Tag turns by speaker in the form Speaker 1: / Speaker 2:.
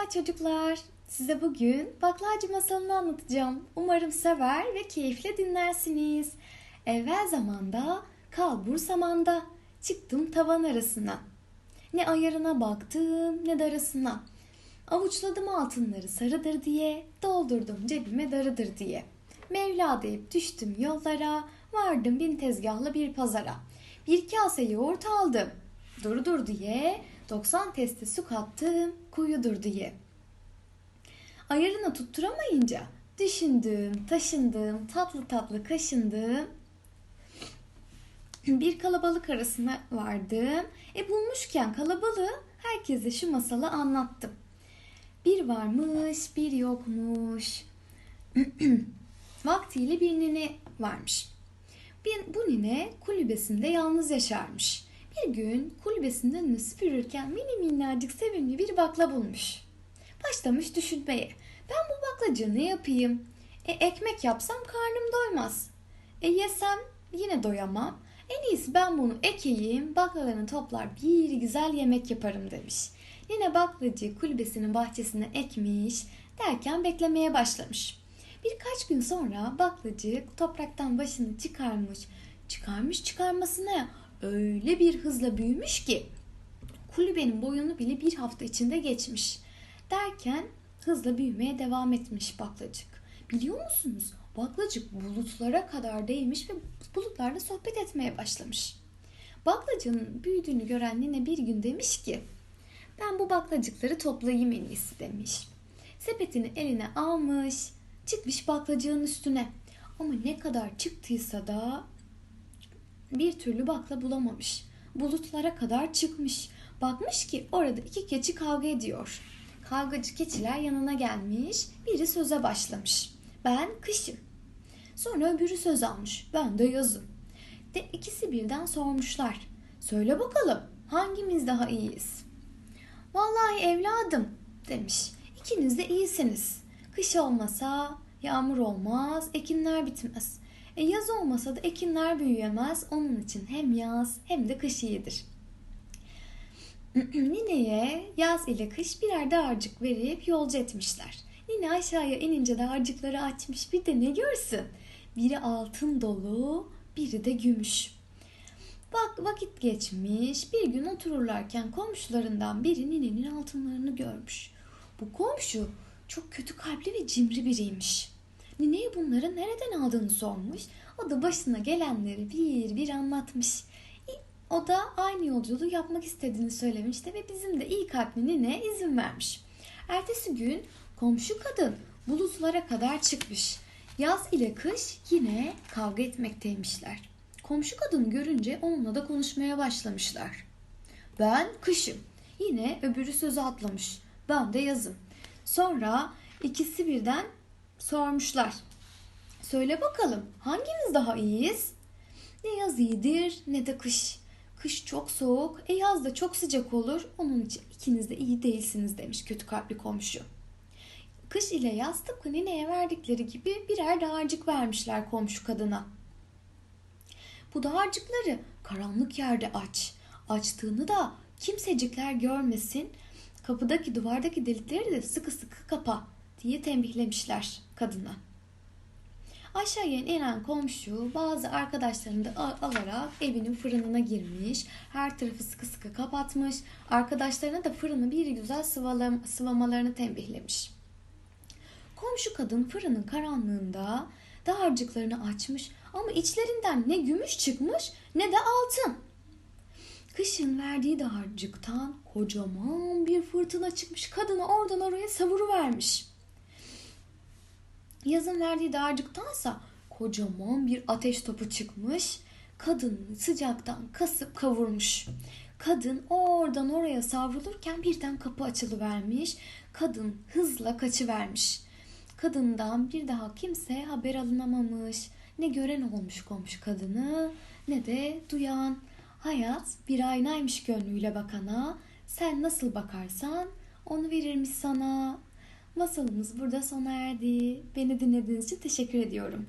Speaker 1: Merhaba çocuklar. Size bugün baklacı masalını anlatacağım. Umarım sever ve keyifle dinlersiniz. Evvel zamanda, kalbur samanda, çıktım tavan arasına. Ne ayarına baktım ne darasına. Avuçladım altınları sarıdır diye, doldurdum cebime darıdır diye. Mevla deyip düştüm yollara, vardım bin tezgahlı bir pazara. Bir kase yoğurt aldım, dur dur diye, 90 testi su kattım, kuyudur diye. Ayarını tutturamayınca düşündüm, taşındım, tatlı tatlı kaşındım. Bir kalabalık arasına vardım. E bulmuşken kalabalığı herkese şu masalı anlattım. Bir varmış, bir yokmuş. Vaktiyle bir nine varmış. Bir, bu nine kulübesinde yalnız yaşarmış. Bir gün kulübesinin önünü süpürürken mini minnacık sevimli bir bakla bulmuş. Başlamış düşünmeye. Ben bu baklacığı ne yapayım? E, ekmek yapsam karnım doymaz. E yesem yine doyamam. En iyisi ben bunu ekeyim, baklalarını toplar bir güzel yemek yaparım demiş. Yine baklacı kulübesinin bahçesine ekmiş derken beklemeye başlamış. Birkaç gün sonra baklacı topraktan başını çıkarmış. Çıkarmış çıkarmasına öyle bir hızla büyümüş ki kulübenin boyunu bile bir hafta içinde geçmiş. Derken hızla büyümeye devam etmiş baklacık. Biliyor musunuz? Baklacık bulutlara kadar değmiş ve bulutlarla sohbet etmeye başlamış. Baklacığın büyüdüğünü gören nine bir gün demiş ki ben bu baklacıkları toplayayım en iyisi demiş. Sepetini eline almış, çıkmış baklacığın üstüne. Ama ne kadar çıktıysa da bir türlü bakla bulamamış. Bulutlara kadar çıkmış. Bakmış ki orada iki keçi kavga ediyor. Kavgacı keçiler yanına gelmiş, biri söze başlamış. Ben kışım. Sonra öbürü söz almış. Ben de yazım. De ikisi birden sormuşlar. Söyle bakalım hangimiz daha iyiyiz? Vallahi evladım demiş. İkiniz de iyisiniz. Kış olmasa yağmur olmaz, ekinler bitmez. E yaz olmasa da ekinler büyüyemez. Onun için hem yaz hem de kış iyidir. Nineye yaz ile kış birer dağarcık verip yolcu etmişler. Nine aşağıya inince dağarcıkları açmış bir de ne görsün? Biri altın dolu, biri de gümüş. Bak vakit geçmiş, bir gün otururlarken komşularından biri ninenin altınlarını görmüş. Bu komşu çok kötü kalpli ve cimri biriymiş. Nineye bunları nereden aldığını sormuş. O da başına gelenleri bir bir anlatmış. O da aynı yolculuğu yapmak istediğini söylemişti ve bizim de iyi kalpli nine izin vermiş. Ertesi gün komşu kadın bulutlara kadar çıkmış. Yaz ile kış yine kavga etmekteymişler. Komşu kadın görünce onunla da konuşmaya başlamışlar. Ben kışım. Yine öbürü sözü atlamış. Ben de yazım. Sonra ikisi birden sormuşlar. Söyle bakalım hangimiz daha iyiyiz? Ne yaz iyidir ne de kış. Kış çok soğuk, e yaz da çok sıcak olur. Onun için ikiniz de iyi değilsiniz demiş kötü kalpli komşu. Kış ile yaz tıpkı nineye verdikleri gibi birer dağarcık vermişler komşu kadına. Bu dağarcıkları karanlık yerde aç. Açtığını da kimsecikler görmesin. Kapıdaki duvardaki delikleri de sıkı sıkı kapa diye tembihlemişler kadına. Aşağıya inen komşu bazı arkadaşlarını da alarak evinin fırınına girmiş. Her tarafı sıkı sıkı kapatmış. Arkadaşlarına da fırını bir güzel sıvalam, sıvamalarını tembihlemiş. Komşu kadın fırının karanlığında dağarcıklarını açmış ama içlerinden ne gümüş çıkmış ne de altın. Kışın verdiği dağarcıktan kocaman bir fırtına çıkmış. Kadını oradan oraya savuru vermiş. Yazın verdiği dağarcıktansa kocaman bir ateş topu çıkmış. Kadın sıcaktan kasıp kavurmuş. Kadın oradan oraya savrulurken birden kapı açılıvermiş. Kadın hızla kaçıvermiş. Kadından bir daha kimse haber alınamamış. Ne gören olmuş komşu kadını ne de duyan. Hayat bir aynaymış gönlüyle bakana. Sen nasıl bakarsan onu verirmiş sana. Masalımız burada sona erdi. Beni dinlediğiniz için teşekkür ediyorum.